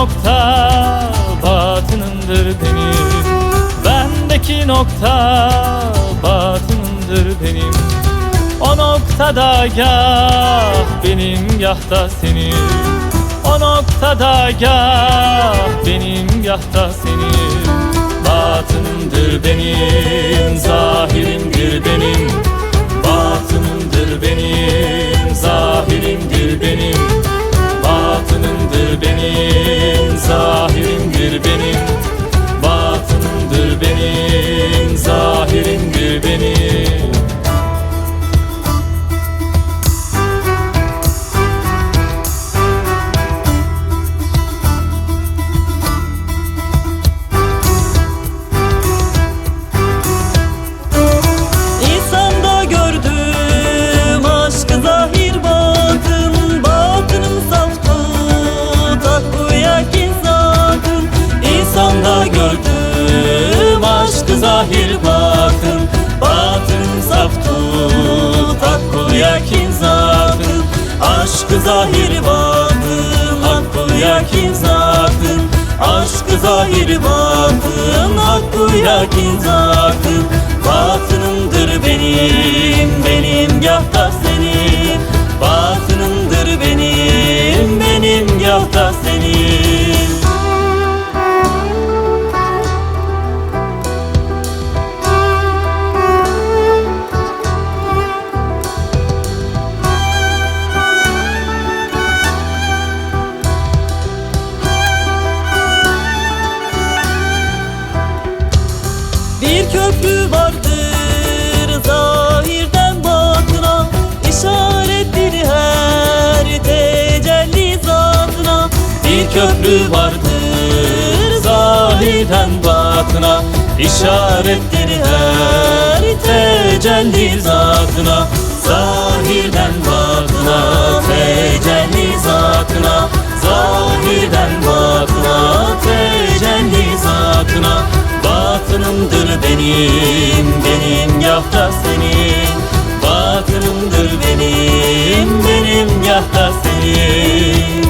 nokta batınındır benim. Bendeki nokta batınındır benim. O noktada gah benim gah da senin. O noktada gah benim gah da senin. Batınımdır benim, zahirimdir benim Aşkı zahir batın aklı yakin zatın. Aşkı zahir batın hakkı yakin zatın. Batınımdır vardır zahirden batına işarettir her tecelli zatına. Bir köprü vardır zahirden batına işarettir her tecelli zatına. Zahirden benim, benim yah da senin. Batınımdır benim, benim yah da senin.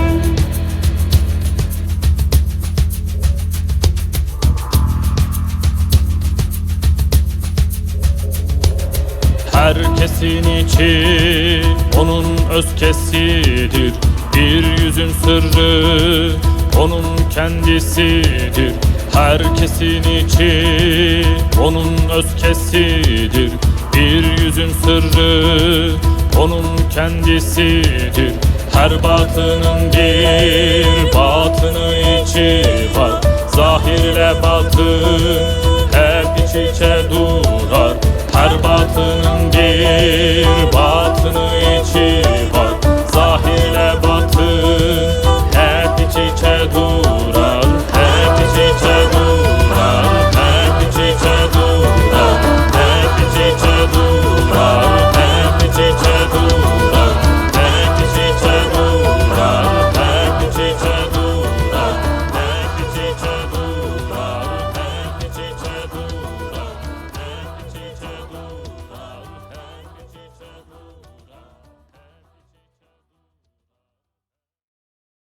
Herkesin içi onun özkesidir Bir yüzün sırrı onun kendisidir Herkesin içi onun özkesidir Bir yüzün sırrı onun kendisidir. Her batının bir batını içi var. Zahirle batın hep iç içe durar